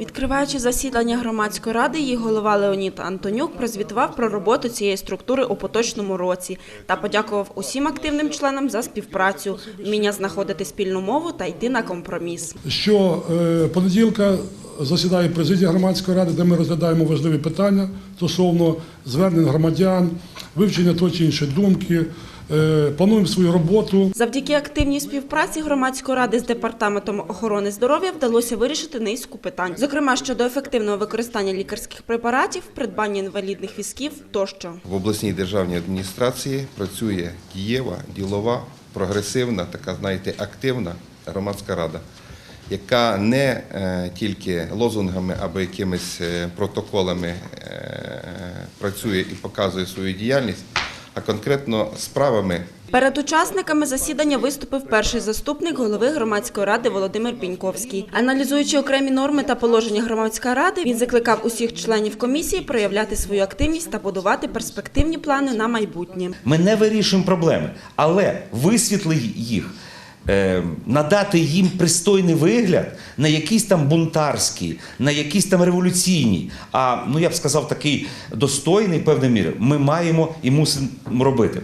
Відкриваючи засідання громадської ради, її голова Леонід Антонюк прозвітував про роботу цієї структури у поточному році та подякував усім активним членам за співпрацю, вміння знаходити спільну мову та йти на компроміс. що е, понеділка засідає президія громадської ради, де ми розглядаємо важливі питання стосовно звернень громадян, вивчення тої чи іншої думки. Е, Плануємо свою роботу. Завдяки активній співпраці громадської ради з департаментом охорони здоров'я вдалося вирішити низку питань, зокрема щодо ефективного використання лікарських препаратів, придбання інвалідних візків тощо. В обласній державній адміністрації працює дієва, ділова, прогресивна, така, знаєте, активна громадська рада, яка не е, тільки лозунгами або якимись е, протоколами працює і показує свою діяльність, а конкретно справами Перед учасниками засідання виступив перший заступник голови громадської ради Володимир Піньковський. Аналізуючи окремі норми та положення громадської ради, він закликав усіх членів комісії проявляти свою активність та будувати перспективні плани на майбутнє. Ми не вирішуємо проблеми, але висвітли їх, надати їм пристойний вигляд на якийсь там бунтарський, на якийсь там революційний, а ну я б сказав, такий достойний певний мір, ми маємо і мусимо робити.